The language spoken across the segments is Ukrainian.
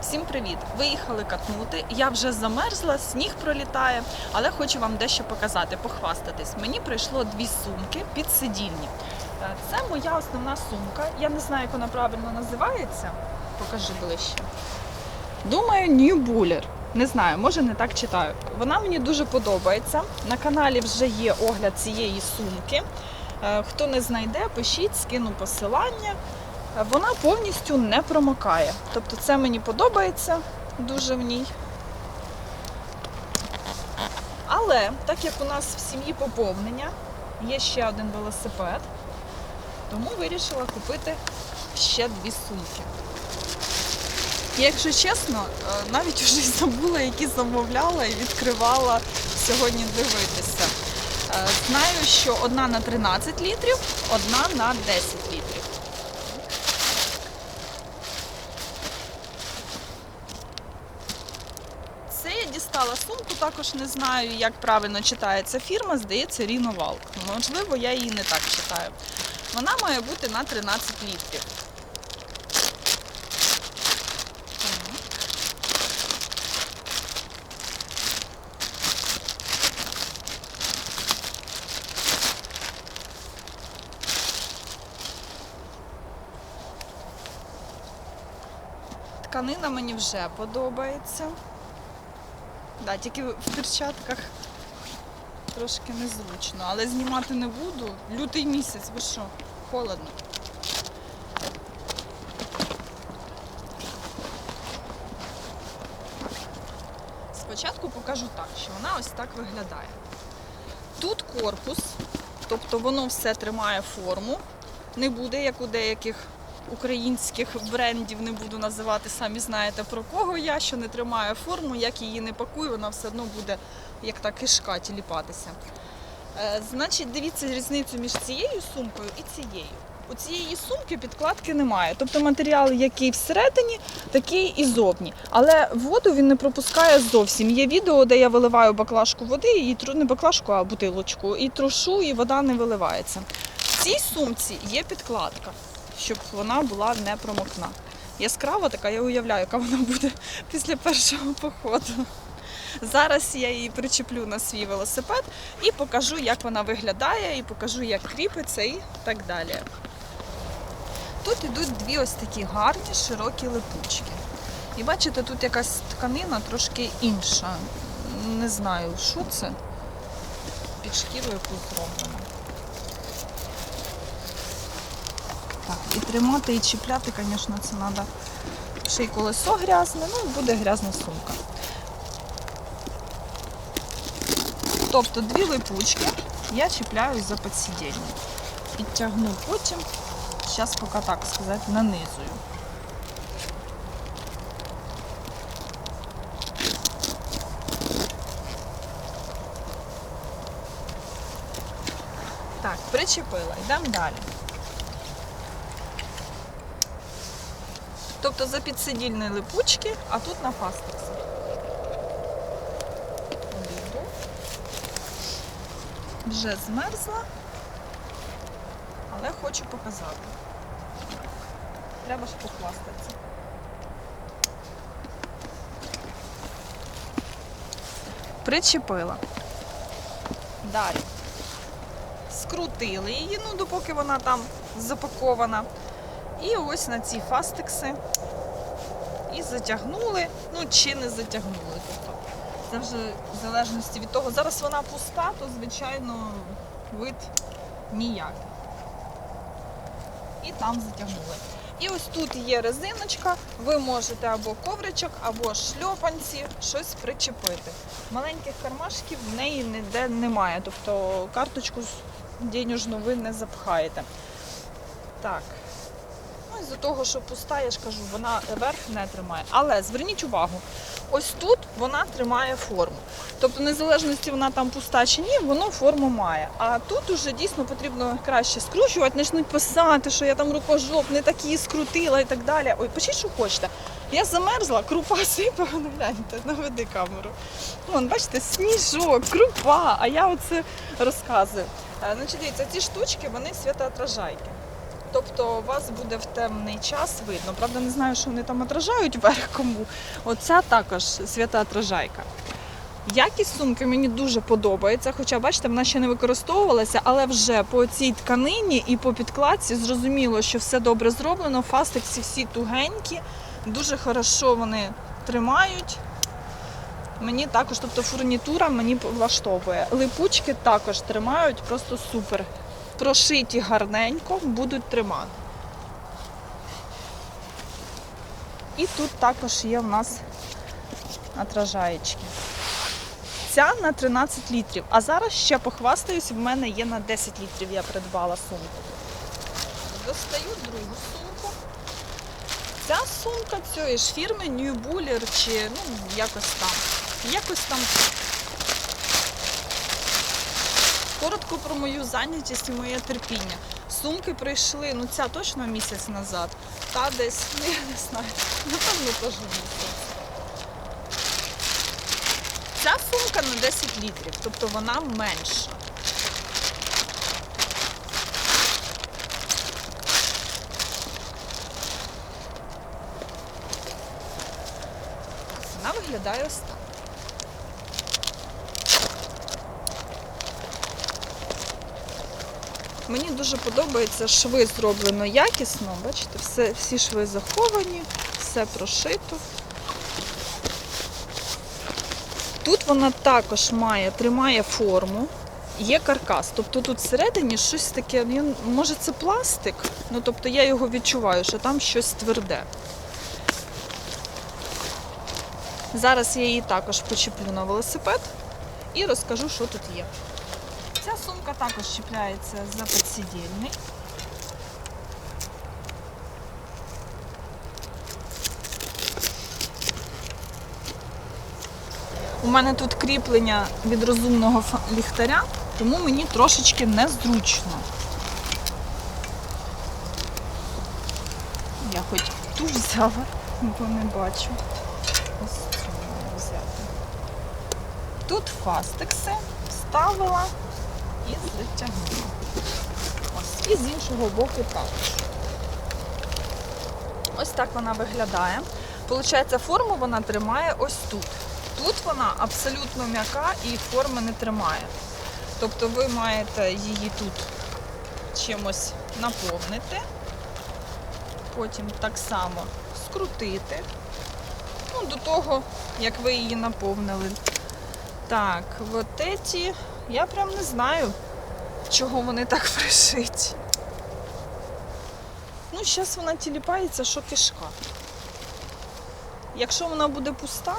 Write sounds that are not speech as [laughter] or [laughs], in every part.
Всім привіт! Виїхали катнути. Я вже замерзла, сніг пролітає, але хочу вам дещо показати, похвастатись. Мені прийшло дві сумки підсидільні. Е, Це моя основна сумка. Я не знаю, як вона правильно називається. Покажи ближче. Думаю, New Buller. Не знаю, може не так читаю. Вона мені дуже подобається. На каналі вже є огляд цієї сумки. Е, Хто не знайде, пишіть, скину посилання. Вона повністю не промокає. Тобто це мені подобається дуже в ній. Але так як у нас в сім'ї поповнення, є ще один велосипед, тому вирішила купити ще дві сумки. І, Якщо чесно, е, навіть вже забула, які замовляла і відкривала сьогодні дивитися. Е, Знаю, що одна на 13 літрів, одна на 10 літрів. Це я дістала сумку, також не знаю, як правильно читається фірма, здається, Ріновал. Можливо, я її не так читаю. Вона має бути на 13 літрів. Тканина мені вже подобається. Да, тільки в перчатках трошки незручно, але знімати не буду. Лютий місяць, ви що, холодно. Спочатку покажу так, що вона ось так виглядає. Тут корпус, тобто воно все тримає форму. Не буде, як у деяких українських брендів, не буду називати, самі знаєте про кого я, що не тримає форму, як її не пакую, вона все одно буде як та кишка тіліпатися. Е, значить, дивіться різницю між цією сумкою і цією. У цієї сумки підкладки немає. Тобто матеріал, який всередині, такий і зовні. Але воду він не пропускає зовсім. Є відео, де я виливаю баклажку води, і тру- не баклажку, а бутилочку, і трушу, і вода не виливається. В цій сумці є підкладка, щоб вона була не промокна. Яскрава така, я уявляю, яка вона буде [laughs] після першого походу. Зараз я її причеплю на свій велосипед і покажу, як вона виглядає, і покажу, як кріпиться і так далі. Тут йдуть дві ось такі гарні широкі липучки. І бачите, тут якась тканина трошки інша. Не знаю, що це. Під шкірою яку зроблено. І тримати, і чіпляти, звісно, це треба. Ще й колесо грязне, ну буде грязна сумка. Тобто дві липучки я чіпляю за підсидіння. Підтягну потім, зараз поки так сказати, нанизую. Так, причепила, йдемо далі. Тобто за підсидільні липучки, а тут на фастексі. Обійду. Вже змерзла, але хочу показати. Треба ж похвастатися. Причепила. Далі. Скрутили її, ну допоки вона там запакована. І ось на ці фастекси і затягнули, ну чи не затягнули. Тобто це вже в залежності від того. Зараз вона пуста, то звичайно вид ніякий. І там затягнули. І ось тут є резиночка, ви можете або ковричок, або шльопанці щось причепити. Маленьких кармашків в неї ніде немає, тобто карточку денежну ви не запхаєте. Так. Із-за того, що пуста, я ж кажу, вона верх не тримає. Але зверніть увагу, ось тут вона тримає форму. Тобто, незалежності вона там пуста чи ні, воно форму має. А тут уже дійсно потрібно краще скручувати, почнуть писати, що я там рукожоп не такі скрутила і так далі. Ой, пишіть, що хочете. Я замерзла, крупа [laughs] сипе, ну гляньте, наведи камеру. Вон, бачите, сніжок, крупа, а я оце розказую. Е, Значить, дивіться, ці штучки, вони святоотражайки. Тобто, вас буде в темний час видно. Правда, не знаю, що вони там отражають вверх кому. Оця також свята отражайка. Якість сумки мені дуже подобається, хоча, бачите, вона ще не використовувалася, але вже по цій тканині і по підкладці зрозуміло, що все добре зроблено. Фастекси всі тугенькі, дуже хорошо вони тримають. Мені також, тобто фурнітура мені влаштовує. Липучки також тримають просто супер. Прошиті гарненько, будуть тримати. І тут також є в нас отражаєчки. Ця на 13 літрів. А зараз ще похвастаюсь, в мене є на 10 літрів, я придбала сумку. Достаю другу сумку. Ця сумка цієї ж фірми New Buller чи ну, якось там. Якось там. Коротко про мою зайнятість і моє терпіння. Сумки прийшли, ну ця точно місяць назад, та десь, ну я не знаю, напевно теж місяць. Ця сумка на 10 літрів, тобто вона менша. Вона виглядає ось так. Мені дуже подобається шви зроблено якісно. Бачите, все, всі шви заховані, все прошито. Тут вона також має, тримає форму, є каркас. Тобто тут всередині щось таке, ну, може це пластик, ну тобто я його відчуваю, що там щось тверде. Зараз я її також почеплю на велосипед і розкажу, що тут є. Ця сумка також чіпляється за підсидільний. У мене тут кріплення від розумного ліхтаря, тому мені трошечки незручно. Я хоч ту взяла, бо не бачу. Ось цю взяти. Тут фастекси вставила і затягнула. Ось. І з іншого боку також. Ось так вона виглядає. Получається, форму вона тримає ось тут. Тут вона абсолютно м'яка і форми не тримає. Тобто ви маєте її тут чимось наповнити, потім так само скрутити. Ну, до того, як ви її наповнили. Так, от ці, я прям не знаю, чого вони так пришиті. Ну, зараз вона тіліпається, що кишка. Якщо вона буде пуста,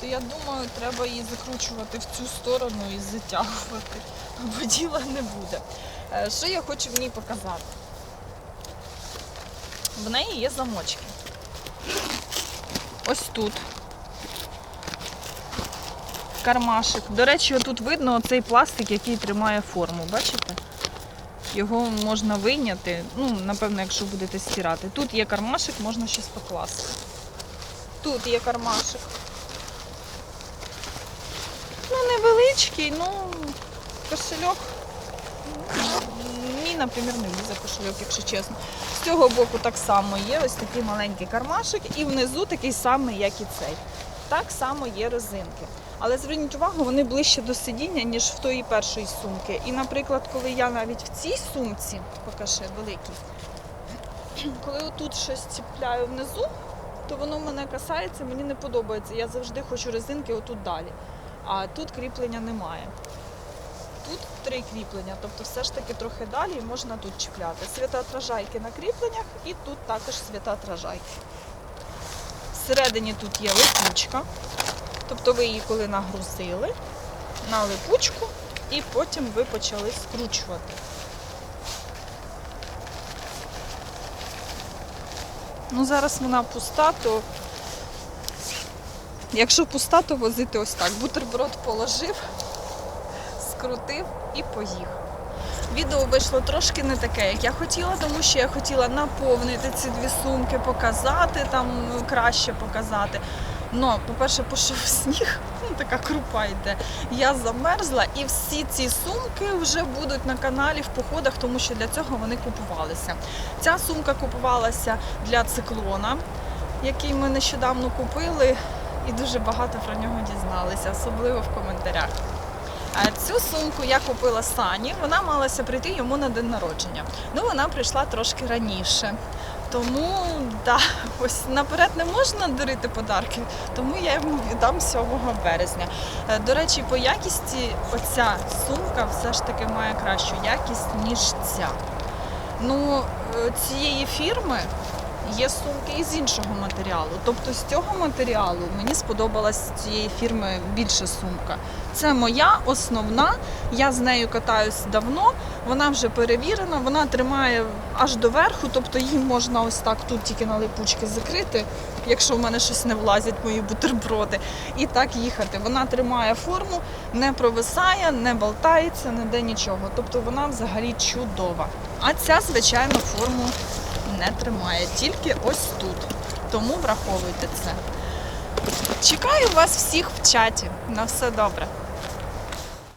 то я думаю, треба її закручувати в цю сторону і затягувати, бо діла не буде. Е, Що я хочу в ній показати? В неї є замочки. Ось тут. Кармашик. До речі, отут видно оцей пластик, який тримає форму. Бачите? Його можна вийняти, ну, напевно, якщо будете стирати. Тут є кармашик, можна щось покласти. Тут є кармашик. Ну, невеличкий, ну, кошельок. Мій, наприклад, не влізе кошельок, якщо чесно. З цього боку так само є ось такий маленький кармашик, і внизу такий самий, як і цей. Так само є резинки. Але зверніть увагу, вони ближче до сидіння, ніж в тої першої сумки. І, наприклад, коли я навіть в цій сумці, покажи великій, [clears throat] коли отут щось ціпляю внизу, то воно мене касається, мені не подобається. Я завжди хочу резинки отут далі. А тут кріплення немає. Тут три кріплення, тобто все ж таки трохи далі і можна тут чіпляти. Святоотражайки на кріпленнях і тут також святоотражайки. Всередині тут є липучка, тобто ви її коли нагрузили на липучку і потім ви почали скручувати. Ну, зараз вона пуста, то якщо пуста, то возити ось так. Бутерброд положив, скрутив і поїхав. Відео вийшло трошки не таке, як я хотіла, тому що я хотіла наповнити ці дві сумки, показати там краще показати. Ну, по-перше, пішов [laughs] сніг, ну така крупа йде. Я замерзла, і всі ці сумки вже будуть на каналі в походах, тому що для цього вони купувалися. Ця сумка купувалася для циклона, який ми нещодавно купили, і дуже багато про нього дізналися, особливо в коментарях. Цю сумку я купила Сані. Вона малася прийти йому на день народження. Ну вона прийшла трошки раніше. Тому да, [laughs] ось наперед не можна дарити подарки, тому я йому віддам 7 березня. Е, До речі, по якісті оця сумка все ж таки має кращу якість, ніж ця. Ну, е, цієї фірми є сумки із іншого матеріалу. Тобто з цього матеріалу мені сподобалась цієї фірми більше сумка. Це моя основна. Я з нею катаюсь давно. Вона вже перевірена, вона тримає аж до верху, тобто її можна ось так тут тільки на липучки закрити, якщо в мене щось не влазять мої бутерброди, і так їхати. Вона тримає форму, не провисає, не болтається, ніде нічого. Тобто вона взагалі чудова. А ця, звичайно, форму не тримає, тільки ось тут. Тому враховуйте це. Чекаю вас всіх в чаті. На все добре.